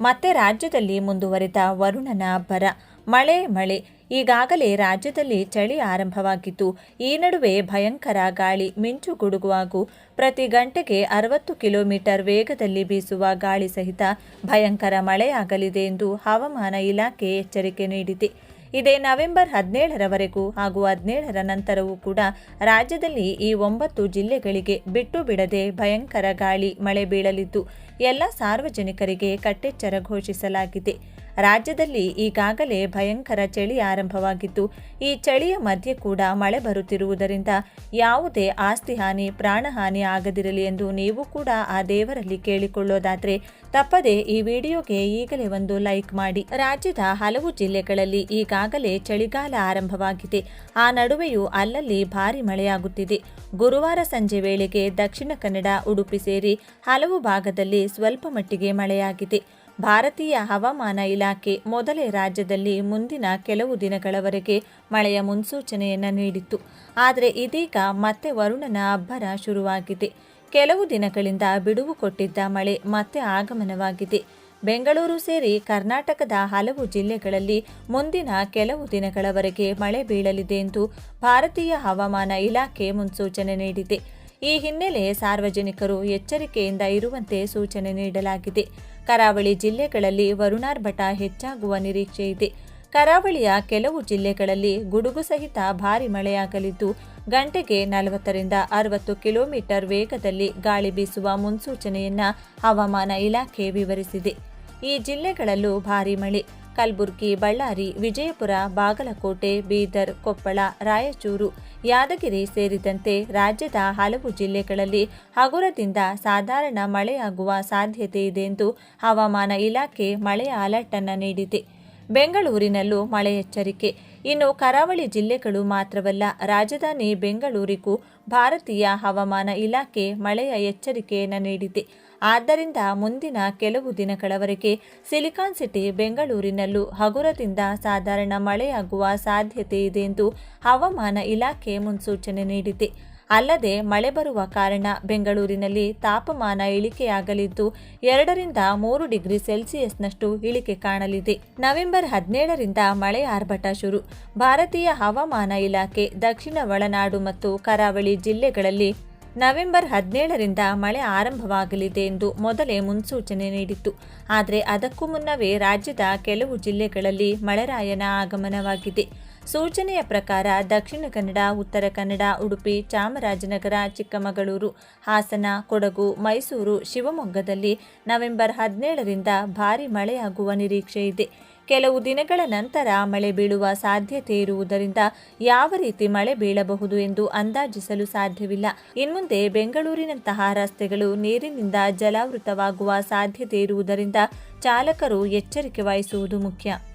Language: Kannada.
ಮತ್ತೆ ರಾಜ್ಯದಲ್ಲಿ ಮುಂದುವರಿದ ವರುಣನ ಬರ. ಮಳೆ ಮಳೆ. ಈಗಾಗಲೇ ರಾಜ್ಯದಲ್ಲಿ ಚಳಿ ಆರಂಭವಾಗಿದ್ದು, ಈ ನಡುವೆ ಭಯಂಕರ ಗಾಳಿ ಮಿಂಚು ಗುಡುಗು ಪ್ರತಿ ಗಂಟೆಗೆ ಅರವತ್ತು ಕಿಲೋಮೀಟರ್ ವೇಗದಲ್ಲಿ ಬೀಸುವ ಗಾಳಿ ಸಹಿತ ಭಯಂಕರ ಮಳೆಯಾಗಲಿದೆ ಎಂದು ಹವಾಮಾನ ಇಲಾಖೆ ಎಚ್ಚರಿಕೆ ನೀಡಿದೆ. ಇದೇ ನವೆಂಬರ್ ಹದಿನೇಳರವರೆಗೂ ಹಾಗೂ ಹದಿನೇಳರ ನಂತರವೂ ಕೂಡ ರಾಜ್ಯದಲ್ಲಿ ಈ ಒಂಬತ್ತು ಜಿಲ್ಲೆಗಳಿಗೆ ಬಿಟ್ಟು ಬಿಡದೆ ಭಯಂಕರ ಗಾಳಿ, ಮಳೆ ಬೀಳಲಿದ್ದು, ಎಲ್ಲ ಸಾರ್ವಜನಿಕರಿಗೆ ಕಟ್ಟೆಚ್ಚರ ಘೋಷಿಸಲಾಗಿದೆ. ರಾಜ್ಯದಲ್ಲಿ ಈಗಾಗಲೇ ಭಯಂಕರ ಚಳಿ ಆರಂಭವಾಗಿದ್ದು, ಈ ಚಳಿಯ ಮಧ್ಯೆ ಕೂಡ ಮಳೆ ಬರುತ್ತಿರುವುದರಿಂದ ಯಾವುದೇ ಆಸ್ತಿ ಹಾನಿ ಪ್ರಾಣಹಾನಿ ಆಗದಿರಲಿ ಎಂದು ನೀವು ಕೂಡ ಆ ದೇವರಲ್ಲಿ ಕೇಳಿಕೊಳ್ಳೋದಾದ್ರೆ ತಪ್ಪದೆ ಈ ವಿಡಿಯೋಗೆ ಈಗಲೇ ಒಂದು ಲೈಕ್ ಮಾಡಿ. ರಾಜ್ಯದ ಹಲವು ಜಿಲ್ಲೆಗಳಲ್ಲಿ ಈಗಾಗಲೇ ಚಳಿಗಾಲ ಆರಂಭವಾಗಿದೆ. ಆ ನಡುವೆಯೂ ಅಲ್ಲಲ್ಲಿ ಭಾರಿ ಮಳೆಯಾಗುತ್ತಿದೆ. ಗುರುವಾರ ಸಂಜೆ ವೇಳೆಗೆ ದಕ್ಷಿಣ ಕನ್ನಡ, ಉಡುಪಿ ಸೇರಿ ಹಲವು ಭಾಗದಲ್ಲಿ ಸ್ವಲ್ಪ ಮಟ್ಟಿಗೆ ಮಳೆಯಾಗಿದೆ. ಭಾರತೀಯ ಹವಾಮಾನ ಇಲಾಖೆ ಮೊದಲೇ ರಾಜ್ಯದಲ್ಲಿ ಮುಂದಿನ ಕೆಲವು ದಿನಗಳವರೆಗೆ ಮಳೆಯ ಮುನ್ಸೂಚನೆಯನ್ನು ನೀಡಿತ್ತು. ಆದರೆ ಇದೀಗ ಮತ್ತೆ ವರುಣನ ಅಬ್ಬರ ಶುರುವಾಗಿದೆ. ಕೆಲವು ದಿನಗಳಿಂದ ಬಿಡುವು ಕೊಟ್ಟಿದ್ದ ಮಳೆ ಮತ್ತೆ ಆಗಮನವಾಗಿದೆ. ಬೆಂಗಳೂರು ಸೇರಿ ಕರ್ನಾಟಕದ ಹಲವು ಜಿಲ್ಲೆಗಳಲ್ಲಿ ಮುಂದಿನ ಕೆಲವು ದಿನಗಳವರೆಗೆ ಮಳೆ ಬೀಳಲಿದೆ ಎಂದು ಭಾರತೀಯ ಹವಾಮಾನ ಇಲಾಖೆ ಮುನ್ಸೂಚನೆ ನೀಡಿದೆ. ಈ ಹಿನ್ನೆಲೆ ಸಾರ್ವಜನಿಕರು ಎಚ್ಚರಿಕೆಯಿಂದ ಇರುವಂತೆ ಸೂಚನೆ ನೀಡಲಾಗಿದೆ. ಕರಾವಳಿ ಜಿಲ್ಲೆಗಳಲ್ಲಿ ವರುಣಾರ್ಭಟ ಹೆಚ್ಚಾಗುವ ನಿರೀಕ್ಷೆ ಇದೆ. ಕರಾವಳಿಯ ಕೆಲವು ಜಿಲ್ಲೆಗಳಲ್ಲಿ ಗುಡುಗು ಸಹಿತ ಭಾರಿ ಮಳೆಯಾಗಲಿದ್ದು, ಗಂಟೆಗೆ ನಲವತ್ತರಿಂದ ಅರವತ್ತು ಕಿಲೋಮೀಟರ್ ವೇಗದಲ್ಲಿ ಗಾಳಿ ಬೀಸುವ ಮುನ್ಸೂಚನೆಯನ್ನ ಹವಾಮಾನ ಇಲಾಖೆ ವಿವರಿಸಿದೆ. ಈ ಜಿಲ್ಲೆಗಳಲ್ಲೂ ಭಾರಿ ಮಳೆ. ಕಲಬುರಗಿ, ಬಳ್ಳಾರಿ, ವಿಜಯಪುರ, ಬಾಗಲಕೋಟೆ, ಬೀದರ್, ಕೊಪ್ಪಳ, ರಾಯಚೂರು, ಯಾದಗಿರಿ ಸೇರಿದಂತೆ ರಾಜ್ಯದ ಹಲವು ಜಿಲ್ಲೆಗಳಲ್ಲಿ ಹಗುರದಿಂದ ಸಾಧಾರಣ ಮಳೆಯಾಗುವ ಸಾಧ್ಯತೆ ಇದೆ ಎಂದು ಹವಾಮಾನ ಇಲಾಖೆ ಮಳೆಯ ಅಲರ್ಟ್ ಅನ್ನು ನೀಡಿದೆ. ಬೆಂಗಳೂರಿನಲ್ಲೂ ಮಳೆ ಎಚ್ಚರಿಕೆ. ಇನ್ನು ಕರಾವಳಿ ಜಿಲ್ಲೆಗಳು ಮಾತ್ರವಲ್ಲ, ರಾಜಧಾನಿ ಬೆಂಗಳೂರಿಗೂ ಭಾರತೀಯ ಹವಾಮಾನ ಇಲಾಖೆ ಮಳೆಯ ಎಚ್ಚರಿಕೆಯನ್ನು ನೀಡಿದೆ. ಆದ್ದರಿಂದ ಮುಂದಿನ ಕೆಲವು ದಿನಗಳವರೆಗೆ ಸಿಲಿಕಾನ್ ಸಿಟಿ, ಬೆಂಗಳೂರಿನಲ್ಲೂ ಹಗುರದಿಂದ ಸಾಧಾರಣ ಮಳೆಯಾಗುವ ಸಾಧ್ಯತೆ ಇದೆ ಎಂದು ಹವಾಮಾನ ಇಲಾಖೆ ಮುನ್ಸೂಚನೆ ನೀಡಿದೆ. ಅಲ್ಲದೆ ಮಳೆ ಬರುವ ಕಾರಣ ಬೆಂಗಳೂರಿನಲ್ಲಿ ತಾಪಮಾನ ಇಳಿಕೆಯಾಗಲಿದ್ದು, ಎರಡರಿಂದ ಮೂರು ಡಿಗ್ರಿ ಸೆಲ್ಸಿಯಸ್ನಷ್ಟು ಇಳಿಕೆ ಕಾಣಲಿದೆ. ನವೆಂಬರ್ ಹದಿನೇಳರಿಂದ ಮಳೆ ಆರ್ಭಟ ಶುರು. ಭಾರತೀಯ ಹವಾಮಾನ ಇಲಾಖೆ ದಕ್ಷಿಣ ಒಳನಾಡು ಮತ್ತು ಕರಾವಳಿ ಜಿಲ್ಲೆಗಳಲ್ಲಿ ನವೆಂಬರ್ ಹದಿನೇಳರಿಂದ ಮಳೆ ಆರಂಭವಾಗಲಿದೆ ಎಂದು ಮೊದಲೇ ಮುನ್ಸೂಚನೆ ನೀಡಿತ್ತು. ಆದರೆ ಅದಕ್ಕೂ ಮುನ್ನವೇ ರಾಜ್ಯದ ಕೆಲವು ಜಿಲ್ಲೆಗಳಲ್ಲಿ ಮಳೆರಾಯನ ಆಗಮನವಾಗಿದೆ. ಸೂಚನೆಯ ಪ್ರಕಾರ ದಕ್ಷಿಣ ಕನ್ನಡ, ಉತ್ತರ ಕನ್ನಡ, ಉಡುಪಿ, ಚಾಮರಾಜನಗರ, ಚಿಕ್ಕಮಗಳೂರು, ಹಾಸನ, ಕೊಡಗು, ಮೈಸೂರು, ಶಿವಮೊಗ್ಗದಲ್ಲಿ ನವೆಂಬರ್ ಹದಿನೇಳರಿಂದ ಭಾರಿ ಮಳೆಯಾಗುವ ನಿರೀಕ್ಷೆ ಇದೆ. ಕೆಲವು ದಿನಗಳ ನಂತರ ಮಳೆ ಬೀಳುವ ಸಾಧ್ಯತೆ ಇರುವುದರಿಂದ ಯಾವ ರೀತಿ ಮಳೆ ಬೀಳಬಹುದು ಎಂದು ಅಂದಾಜಿಸಲು ಸಾಧ್ಯವಿಲ್ಲ. ಇನ್ಮುಂದೆ ಬೆಂಗಳೂರಿನಂತಹ ರಸ್ತೆಗಳು ನೀರಿನಿಂದ ಜಲಾವೃತವಾಗುವ ಸಾಧ್ಯತೆ ಇರುವುದರಿಂದ ಚಾಲಕರು ಎಚ್ಚರಿಕೆ ವಹಿಸುವುದು ಮುಖ್ಯ.